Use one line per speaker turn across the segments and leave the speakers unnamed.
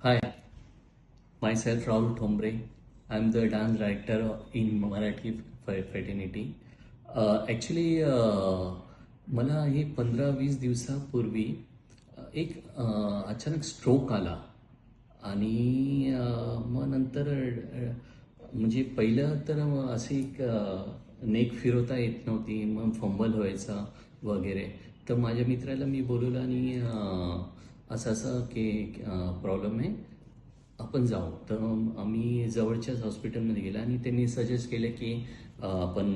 Hi, myself Rahul Thombre. I'm the dance director in Marathi Fraternity. Uh, actually, uh, मला हे पंधरा वीस दिवसापूर्वी uh, एक uh, अचानक स्ट्रोक आला आणि uh, मग नंतर म्हणजे पहिलं तर असे एक नेक फिरवता येत नव्हती मग फंबल व्हायचा वगैरे तर माझ्या मित्राला मी बोलवलं आणि असं असं की प्रॉब्लेम आहे. आपण जाऊ. तर आम्ही जवळच्याच हॉस्पिटलमध्ये गेला आणि त्यांनी सजेस्ट केलं की आपण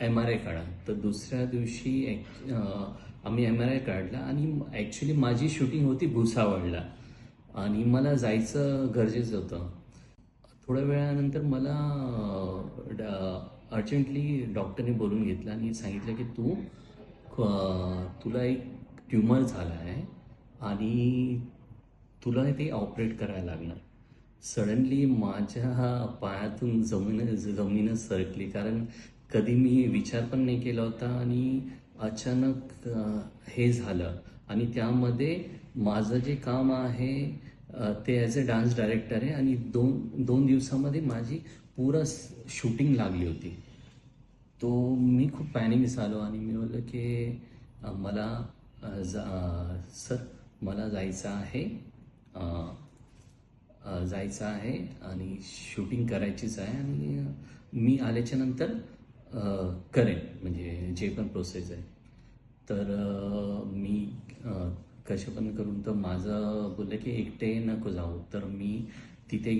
एम आर आय काढा. तर दुसऱ्या दिवशी एक- आम्ही एम आर आय काढला आणि ॲक्च्युली माझी शूटिंग होती भुसावळला. आणि मला जायचं गरजेचं होतं. थोड्या वेळानंतर मला अर्जंटली डॉक्टरने बोलून घेतलं आणि सांगितलं की तू तुला एक ट्युमर झाला आहे आणि तुला ते ऑपरेट करायला लागणार. सडनली माझ्या पायातून जमीन जमीनच सरकली. कारण कधी मी विचार पण नाही केला होता आणि अचानक हे झालं. आणि त्यामध्ये माझं जे काम आहे ते ॲज अ डान्स डायरेक्टर आहे आणि दोन दोन दिवसामध्ये माझी पुरं शूटिंग लागली होती. तो मी खूप पॅनिक झालो आणि मी बोललं की मला सर मला जायचं आहे जायचं आहे आणि शूटिंग करायचीच आहे आणि मी आल्याच्यानंतर करेन म्हणजे जे पण प्रोसेस आहे. तर मी कसे पण करून तर माझं बोललं की एकटे नको जाऊ. तर मी तिथे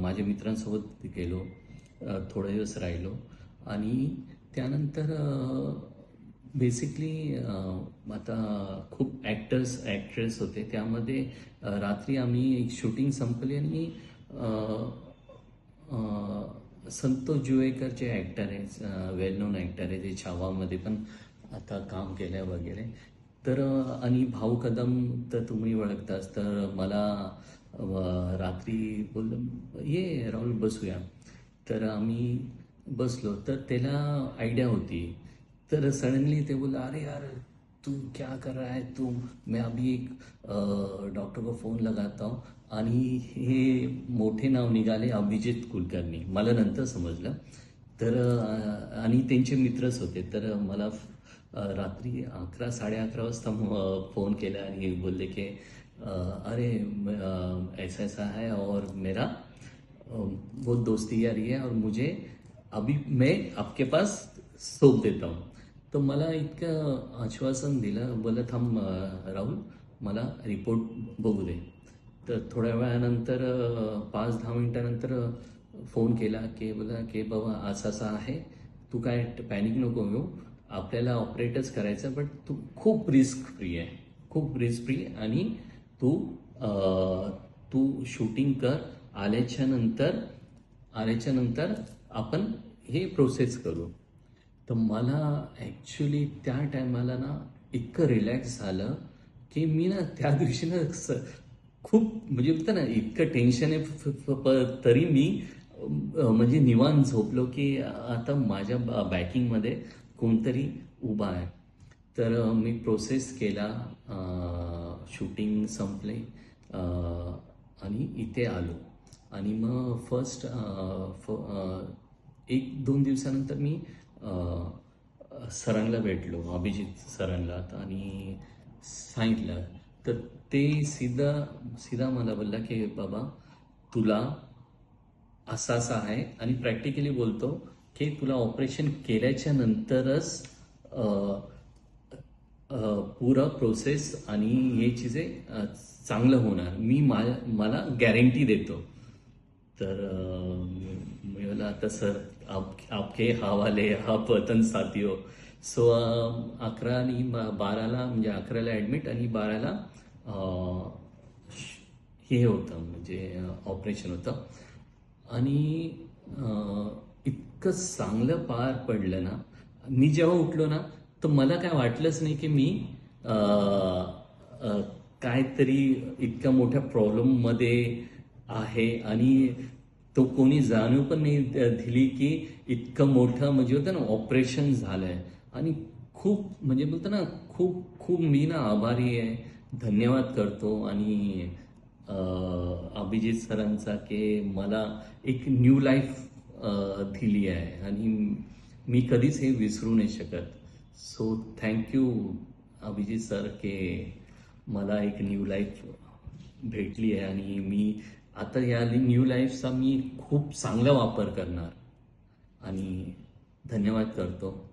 माझ्या मित्रांसोबत गेलो थोडे दिवस राहिलो आणि त्यानंतर बेसिकली आता खूप ॲक्टर्स ॲक्ट्रेस होते. त्यामध्ये रात्री आम्ही एक शूटिंग संपली आणि संतोष जुवेकर जे ॲक्टर आहे वेल नोन ॲक्टर आहे ते छावामध्ये पण आता काम केलं वगैरे. तर आणि भाऊ कदम तर तुम्ही ओळखताच. तर मला रात्री बोल ये राहुल बसूया. तर आम्ही बसलो. तर त्याला आयडिया होती. तर सडनली ते बोला अरे यार तू क्या कर रहा है? तू मैं अभी एक डॉक्टर को फोन लगाता हूँ आणि हे मोठे नाव निघाले अभिजित कुलकर्णी. मला नंतर समजलं. तर आणि त्यांचे मित्रच होते. तर मला रात्री अकरा साडे अकरा वाजता फोन केला आणि बोलले की अरे ऐसा ऐसा है और मेरा बहुत दोस्ती यारी है और मुझे अभी मैं आपके पास सोप देता हूँ. तर मला इतकं आश्वासन दिलं बोला थांब राहुल मला रिपोर्ट बघू दे. तर थोड्या वेळानंतर पाच दहा मिनटानंतर फोन केला की बोला की बाबा असा असा आहे. तू काय पॅनिक नको घेऊ. आपल्याला ऑपरेटच करायचं बट तू खूप रिस्क फ्री आहे. खूप रिस्क फ्री आणि तू तू शूटिंग कर. आल्याच्यानंतर आल्याच्यानंतर आपण हे प्रोसेस करू. तर मला ॲक्च्युली त्या टायमाला ना इतकं रिलॅक्स झालं की मी ना त्या दिवशी ना खूप म्हणजे बोलतं ना इतकं टेन्शन आहे तरी मी म्हणजे निवांत झोपलो की आता माझ्या बॅकिंगमध्ये कोणतरी उभा आहे. तर मी प्रोसेस केला शूटिंग संपले आणि इथे आलो. आणि मग फर्स्ट फ एक दोन दिवसानंतर मी सरांना भेटलो अभिजित सरांना आणि सांगितलं. तर ते सीधा सीधा मला बोलला की बाबा तुला असा असा आहे. आणि प्रॅक्टिकली बोलतो की तुला ऑपरेशन केल्याच्या नंतरच पुरा प्रोसेस आणि हे चिजे चांगलं होणार. मी मा मला गॅरंटी देतो. तर बोला आता सर आप आपके हवाले हा पतन साथियो. सो um, अकरा आणि बाराला म्हणजे अकराला ॲडमिट आणि बाराला uh, हे होतं म्हणजे uh, ऑपरेशन होतं. आणि uh, इतकं चांगलं पार पडलं ना मी जेव्हा उठलो ना तर मला काय वाटलंच नाही की मी काहीतरी इतक्या मोठ्या प्रॉब्लेममध्ये आहे. आणि तो कोणी जाणीव पण नाही दिली की इतकं मोठं म्हणजे होतं ना ऑपरेशन झालंय. आणि खूप म्हणजे बोलतो ना खूप खूप मी ना आभारी आहे. धन्यवाद करतो. आणि अभिजित सरांचा की मला एक न्यू लाईफ दिली आहे. आणि मी कधीच हे विसरू नाही शकत. So thank you Abhijeet sir के मला एक न्यू लाईफ भेटली आहे. आणि मी आता या न्यू लाईफचा मी खूप चांगला वापर करणार. आणि धन्यवाद करतो.